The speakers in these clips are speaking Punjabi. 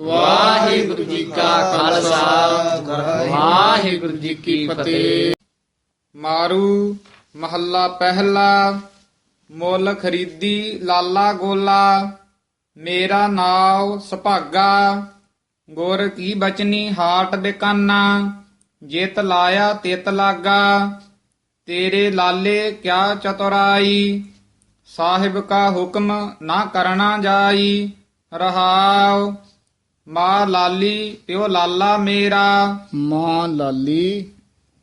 ਵਾਹਿਗੁਰੂ ਜੀ ਕਾ ਖਾਲਸਾ। ਵਾਹਿਗੁਰੂ ਜੀ ਕੀ ਫਤਿਹ। ਮਾਰੂ ਮਹੱਲਾ ਪਹਿਲਾ, ਮੁੱਲ ਖਰੀਦੀ ਲਾਲਾ ਗੋਲਾ, ਮੇਰਾ ਨਾਉ ਸੁਭਾਗਾ। ਗੁਰ ਕੀ ਬਚਨੀ ਹਾਟ ਬਿਕਾਨਾ, ਜਿਤ ਲਾਇਆ ਤਿਤ ਲਾਗਾ। ਤੇਰੇ ਲਾਲੇ ਕਿਆ ਚਤੁਰਾਈ, ਸਾਹਿਬ ਕਾ ਹੁਕਮ ਨਾ ਕਰਨਾ ਜਾਈ। ਰਹਾਉ ਮਾ ਲਾਲੀ ਪਿਓ ਲਾਲਾ ਮੇਰਾ। ਮਾਂ ਲਾਲੀ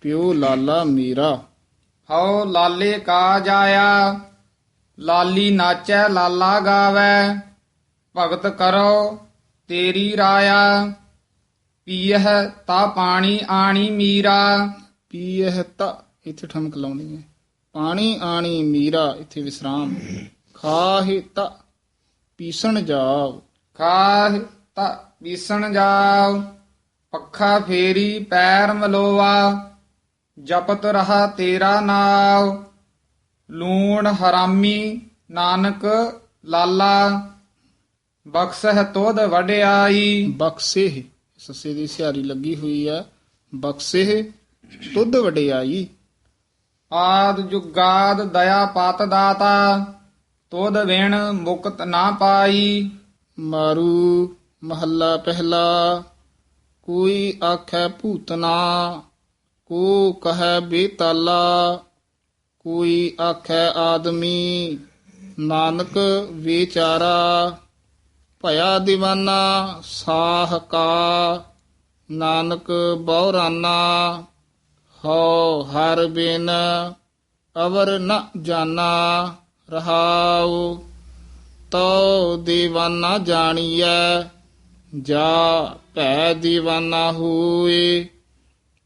ਪਿਓ ਲਾਲਾ ਮੇਰਾ। ਹਉ ਲਾਲੇ ਕਾ ਜਾਇਆ। ਲਾਲੀ ਨਾਚੈ ਲਾਲਾ ਗਾਵੈ। ਭਗਤ ਕਰੋ ਤੇਰੀ ਰਾਇਆ। ਪੀਹ ਤਾ ਪਾਣੀ ਆਣੀ ਮੀਰਾ। ਪੀਹ ਤਾ ਇੱਥੇ ਠਮਕ ਲਾਉਣੀ ਹੈ। ਪਾਣੀ ਆਣੀ ਮੀਰਾ ਇੱਥੇ ਵਿਸਰਾਮ। ਖਾਹਿ ਤਾ ਪੀਸਣ ਜਾਓ। ਖਾਹ ਬੀਸਣ ਜਾਉ ਪੱਖਾ ਫੇਰੀ ਪੈਰ ਮਲੋਆ ਜਪਤ ਰਹਾ ਤੇਰਾ ਨਾਮ ਲੂਣ ਹਰਾਮੀ ਨਾਨਕ ਲਾਲਾ ਬਖਸ਼ਹਿ ਤੋਧ ਵਡਿਆਈ। ਬਖਸ਼ੇ ਸੱਸੇ ਦੀ ਸਿਹਾਰੀ ਲੱਗੀ ਹੋਈ ਹੈ ਬਖਸ਼ੇ ਤੁਧ ਵਡਿਆਈ। ਆਦ ਜੁਗਾਦ ਦਇਆ ਪਤ ਦਾਤਾ ਤੋਧ ਵਿਣ ਮੁਕਤ ਨਾ ਪਾਈ। ਮਾਰੂ ਮਹੱਲਾ ਪਹਿਲਾ, ਕੋਈ ਆਖੈ ਭੂਤਨਾ ਕੋ ਕਹੈ ਬੇਤਾਲਾ, ਕੋਈ ਆਖੈ ਆਦਮੀ, ਨਾਨਕ ਵਿਚਾਰਾ, ਭਇਆ دیਵਾਨਾ ਸਾਹ ਕਾ, ਨਾਨਕ ਬੌਰਾਨਾ, ਹਉ ਹਰ ਬਿਨ, ਅਵਰ ਨ ਜਾਣਾ ਰਹਾਉ, ਤਉ دیਵਾਨਾ ਜਾਣੀਐ ਜਾ ਭੈ دیਵਾਨਾ ਹੋਏ,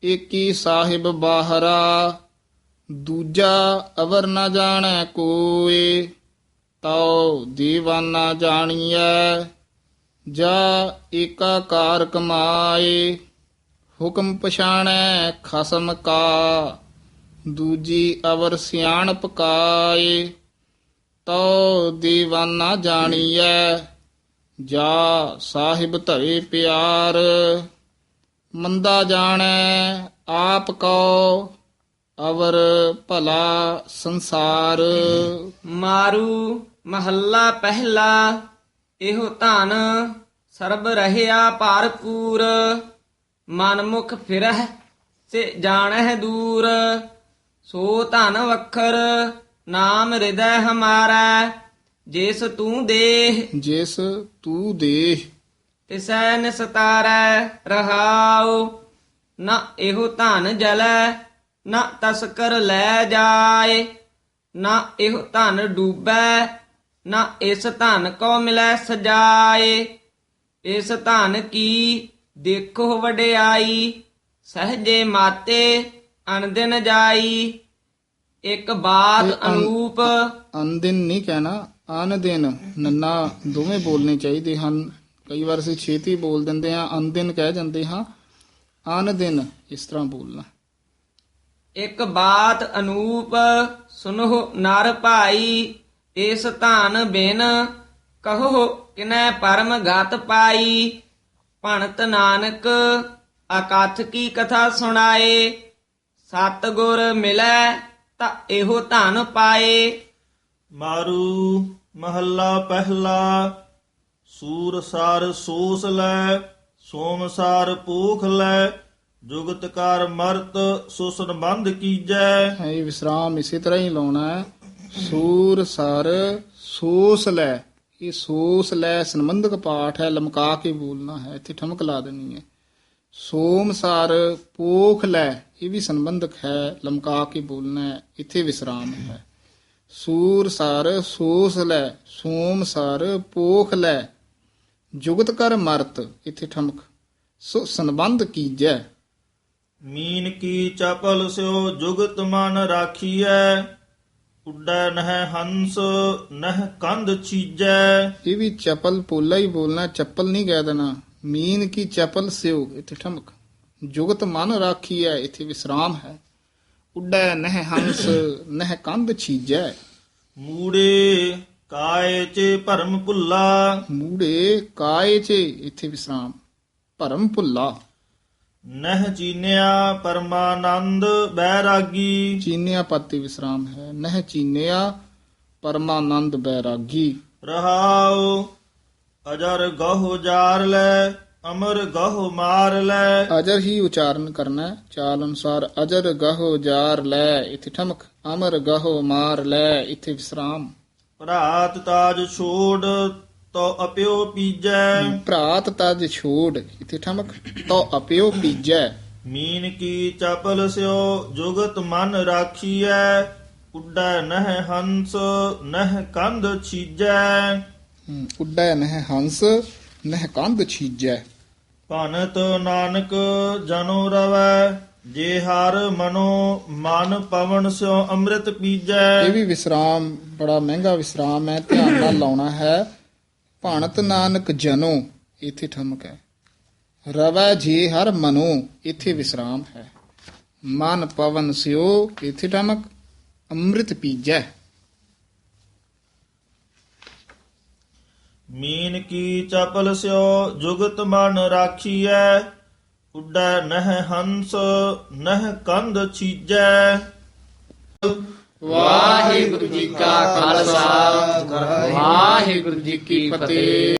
ਏਕੀ ਸਾਹਿਬ ਬਾਹਰਾ, ਦੂਜਾ ਅਵਰ ਨਾ ਜਾਣੈ ਕੋਏ, ਤਉ دیਵਾਨਾ ਜਾਣੀਐ, ਜਾ ਏਕਾਕਾਰ ਕਮਾਏ, ਹੁਕਮ ਪਛਾਣੈ ਖਸਮ ਕਾ, ਦੂਜੀ ਅਵਰ ਸਿਆਣ ਪਕਾਏ ਤਉ دیਵਾਨਾ ਜਾਣੀਐ। ਜਾ ਸਾਹਿਬ ਧਰੇ ਪਿਆਰ, ਮੰਦਾ ਜਾਣੈ ਆਪ ਕੋ, ਅਵਰ ਭਲਾ ਸੰਸਾਰ। ਮਾਰੂ ਮਹੱਲਾ ਪਹਿਲਾ, ਇਹੋ ਧਨ ਸਰਬ ਰਹਿਆ ਭਰਪੂਰ ਮਨ ਮੁਖ ਫਿਰਹਿ ਸੇ ਜਾਣਹਿ ਦੂਰ। ਸੋ ਧਨ ਵਖਰ, ਨਾਮ ਹਿਰਦੈ ਹਮਾਰਾ। ਜਿਸ ਤੂੰ ਦੇਹ ਜਿਸ ਤੂੰ ਦੇਹ ਤਿਸੈ ਨਿਸਤਾਰੈ ਰਹਾਉ ਨਾ ਇਹੋ ਧਨ ਜਲੈ ਨਾ ਤਸਕਰ ਲੈ ਜਾਏ ਨਾ ਇਹੋ ਧਨ ਡੂਬੈ ਨਾ ਇਸ ਧਨ ਕੋ ਮਿਲੈ ਸਜਾਏ ਇਸ ਧਨ ਕੀ ਦੇਖੋ ਵਡਿਆਈ ਸਹਜੇ ਮਾਤੇ ਅਨਦਿਨ ਜਾਈ ਇੱਕ ਬਾਤ ਅਨੂਪ ਅਨਦਿਨ ਨਹੀਂ ਕਹਿਣਾ ਅਨ ਦਿਨ ਨੰਨਾ ਦੋਵੇਂ ਬੋਲਨੇ ਚਾਹੀਦੇ ਹਨ। ਕਈ ਵਾਰ ਅਸੀਂ ਛੇਤੀ ਬੋਲ ਦਿੰਦੇ ਹਾਂ ਅਨਦਿਨ ਕਹਿ ਜਾਂਦੇ ਹਾਂ ਅਨ ਦਿਨ ਇਸ ਤਰ੍ਹਾਂ ਬੋਲਣਾ। ਇੱਕ ਬਾਤ ਅਨੂਪ ਸੁਨੋ ਨਰ ਭਾਈ, ਇਸ ਧਨ ਬਿਨ ਕਹੋ ਕਿਨੈ ਪਰਮ ਗਤ ਪਾਈ। ਭਣਤ ਨਾਨਕ, ਅਕਥ ਕੀ ਕਥਾ ਸੁਣਾਏ। ਸਤ ਗੁਰ ਮਿਲੈ ਤਾਂ ਇਹੋ ਧਨ ਪਾਏ। ਮਾਰੂ ਮਹੱਲਾ ਪਹਿਲਾ ਸੂਰਸਾਰ ਸੋਸ ਲੈ ਸੋਮਸਾਰ ਪੂਖ ਲੈ, ਜੁਗਤ ਕਰ ਮਰਤ ਸੋ ਸੰਬੰਧ ਕੀਜੈ। ਹੈ ਵਿਸਰਾਮ ਇਸੇ ਤਰ੍ਹਾਂ ਹੀ ਲਾਉਣਾ ਹੈ। ਸੂਰ ਸਰ ਸੋਸ ਲੈ, ਇਹ ਸੋਸ ਲੈ ਸੰਬੰਧਕ ਪਾਠ ਹੈ, ਲਮਕਾ ਕੇ ਬੋਲਣਾ ਹੈ, ਇੱਥੇ ਠਮਕ ਲਾ ਦੇਣੀ ਹੈ। ਸੋਮ ਸਰ ਪੋਖ ਲੈ, ਇਹ ਵੀ ਸੰਬੰਧਕ ਹੈ, ਲਮਕਾ ਕੇ ਬੋਲਣਾ ਹੈ, ਇੱਥੇ ਵਿਸਰਾਮ ਹੈ। ਸੂਰ ਸਰ ਸੋਸ ਲੈ ਸੋਮ ਸਰ ਪੋਖ ਲੈ। ਜੁਗਤ ਕਰ ਮਰਤ ਇੱਥੇ ਠਮਕ। ਸੋ ਸੰਬੰਧ ਕੀਜੈ। ਮੀਨ ਕੀ ਚਪਲ ਸਿਓ ਜੁਗਤ ਮਨ ਰਾਖੀਐ। ਉੱਡੈ ਨਹਿ ਹੰਸ ਨਹਿ ਕੰਧ ਚੀਜੈ। ਇਹ ਵੀ ਚਪਲ ਪੋਲਾ ਹੀ ਬੋਲਣਾ ਚੱਪਲ ਨਹੀਂ ਕਹਿ ਦੇਣਾ। ਮੀਨ ਕੀ ਚਪਲ ਸਿਓ ਇੱਥੇ ਠਮਕ। ਜੁਗਤ ਮਨ ਰਾਖੀ ਹੈ ਇੱਥੇ ਵਿਸਰਾਮ ਹੈ। ਉੱਡੈ ਨਹਿ ਹੰਸ ਨਹਿ ਕੰਧ ਛੀਜੈ ਮੂੜੇ ਕਾਏ ਚ ਭਰਮ ਭੁੱਲਾ। ਮੂੜੇ ਕਾਏ ਚ ਇੱਥੇ ਵਿਸਰਾਮ ਭਰਮ ਭੁੱਲਾ। ਨਹਿ ਚੀਨਿਆ ਪਰਮਾਨੰਦ ਬੈਰਾਗੀ। ਚੀਨਿਆ ਪਤੀ ਵਿਸਰਾਮ ਹੈ। ਨਹਿ ਚੀਨਿਆ ਪਰਮਾਨੰਦ ਬੈਰਾਗੀ। ਰਹਾਉ ਅਜਰ ਗਹੁ ਜਾਰ ਲੈ ਅਮਰ ਗਹੁ ਮਾਰ ਲੈ। ਅਜਰ ਹੀ ਉਚਾਰਨ ਕਰਨਾ। ਚਾਲ ਅਨੁਸਾਰ ਅਜਰ ਗਹੋ ਜਾਰ ਲੈ। ਇੱਥੇ ਠਮਕ ਅਮਰ ਗਹੋ ਮਾਰ ਲੈ ਇੱਥੇ ਵਿਸਰਾਮ। ਭਰਾਤ ਤਾਜ ਛੋੜ ਤੋ ਅਪਿਓ ਪੀਜੈ। ਭਰਾਤ ਤਜ ਛੋੜ ਇੱਥੇ ਠਮਕ ਤੋ ਅਪਿਓ ਪੀਜੈ। ਮੀਨ ਕੀ ਚਪਲ ਸਿਓ ਜੁਗਤ ਮਨ ਰਾਖੀਐ। ਉੱਡੈ ਨਹਿ ਹੰਸ ਨਹਿ ਕੰਧ ਛੀਜੈ। ਉੱਡੈ ਨਹਿ ਹੰਸ ਨਹਿ ਕੰਧ ਛੀਜੈ। ਭਨਤ ਨਾਨਕ ਜਨੋ ਰਵੈ, ਜੇ ਹਰ ਮਨੋ ਮਨ ਪਵਨ ਸਿਓ ਅੰਮ੍ਰਿਤ ਪੀਜੈ। ਇਹ ਵੀ ਵਿਸਰਾਮ, ਬੜਾ ਮਹਿੰਗਾ ਵਿਸਰਾਮ ਹੈ, ਧਿਆਨ ਨਾਲ ਲਾਉਣਾ ਹੈ। ਭਾਣਤ ਨਾਨਕ ਜਨੋ, ਇੱਥੇ ਠਮਕ ਹੈ। ਰਵੈ ਜੇ ਹਰ ਮਨੋ, ਇੱਥੇ ਵਿਸਰਾਮ ਹੈ। ਮਨ ਪਵਨ ਸਿਓ ਇੱਥੇ ਠਮਕ। ਅੰਮ੍ਰਿਤ ਪੀਜੈ। ਮੀਨ ਕੀ ਚਪਲ ਸਿਓ ਜੁਗਤ ਮਨ ਰਾਖੀਐ? ਉੱਡੈ ਨਹਿ ਹੰਸ, ਨਹਿ ਕੰਧ ਛੀਜੈ ਵਾਹਿਗੁਰੂ ਜੀ ਕਾ ਖਾਲਸਾ, ਵਾਹਿਗੁਰੂ ਜੀ ਕੀ ਫਤਿਹ।